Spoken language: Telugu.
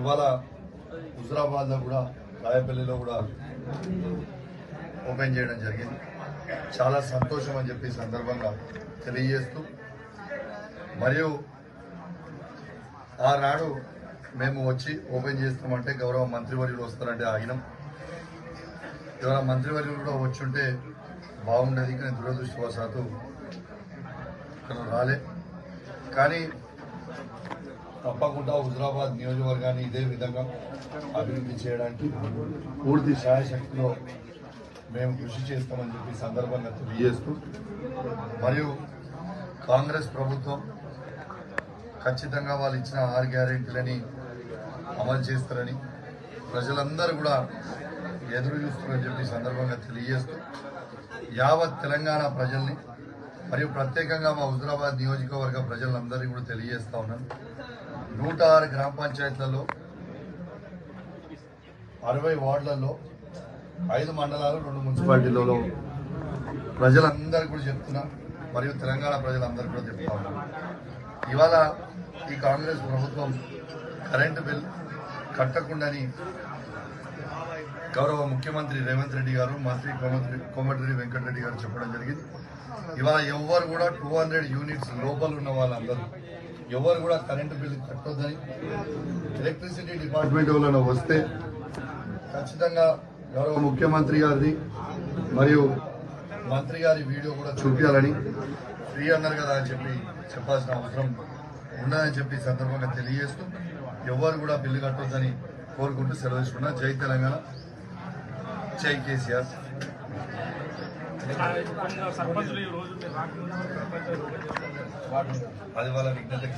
ఇవాళ హుజరాబాద్లో కూడా రాయపల్లిలో కూడా ఓపెన్ చేయడం జరిగింది. చాలా సంతోషం అని చెప్పి సందర్భంగా తెలియజేస్తూ మరియు ఆనాడు మేము వచ్చి ఓపెన్ చేస్తామంటే గౌరవ మంత్రివర్యులు వస్తారంటే ఆగినాం. ఎవరైనా మంత్రివర్యులు కూడా వచ్చి ఉంటే బాగుండేది కానీ దురదృష్టవశాత్తు ఇక్కడ రాలే. కానీ తప్పకుండా హుజరాబాద్ నియోజకవర్గాన్ని ఇదే విధంగా అభివృద్ధి చేయడానికి పూర్తి సాయశక్తిలో మేము కృషి చేస్తామని చెప్పి సందర్భంగా తెలియజేస్తూ మరియు కాంగ్రెస్ ప్రభుత్వం ఖచ్చితంగా వాళ్ళు ఇచ్చిన ఆరు గ్యారెంటీలని అమలు చేస్తారని ప్రజలందరూ కూడా ఎదురు చూస్తున్నారని చెప్పి సందర్భంగా తెలియజేస్తూ యావత్ తెలంగాణ ప్రజల్ని మరియు ప్రత్యేకంగా మా హుజరాబాద్ నియోజకవర్గ ప్రజలందరినీ కూడా తెలియజేస్తా ఉన్నాను. నూట ఆరు గ్రామ పంచాయతీలలో అరవై వార్డులలో ఐదు మండలాలు రెండు మున్సిపాలిటీలలో ప్రజలందరికీ కూడా చెప్తున్నా మరియు తెలంగాణ ప్రజలందరికీ కూడా చెప్తా ఇవాళ ఈ కాంగ్రెస్ ప్రభుత్వం కరెంటు బిల్ కట్టకుండాని గౌరవ ముఖ్యమంత్రి రేవంత్ రెడ్డి గారు మంత్రి కోమటి కోమటిరెడ్డి వెంకటరెడ్డి గారు చెప్పడం జరిగింది. ఇవాళ ఎవరు కూడా టూ హండ్రెడ్ యూనిట్స్ లోపల ఉన్న వాళ్ళందరూ ఎవరు కూడా కరెంటు బిల్లు కట్టొద్దని ఎలక్ట్రిసిటీ డిపార్ట్మెంట్ వలన వస్తే ఖచ్చితంగా గౌరవ ముఖ్యమంత్రి గారిది మరియు మంత్రి గారి వీడియో కూడా చూపించాలని ఫ్రీ అన్నారు కదా అని చెప్పి చెప్పాల్సిన అవసరం ఉన్నదని చెప్పి సందర్భంగా తెలియజేస్తూ ఎవరు కూడా బిల్లు కట్టొద్దని కోరుకుంటూ సెలవు తీసుకున్నా. జై తెలంగాణ. జై కేసీఆర్ అది వాళ్ళ విజ్ఞతకి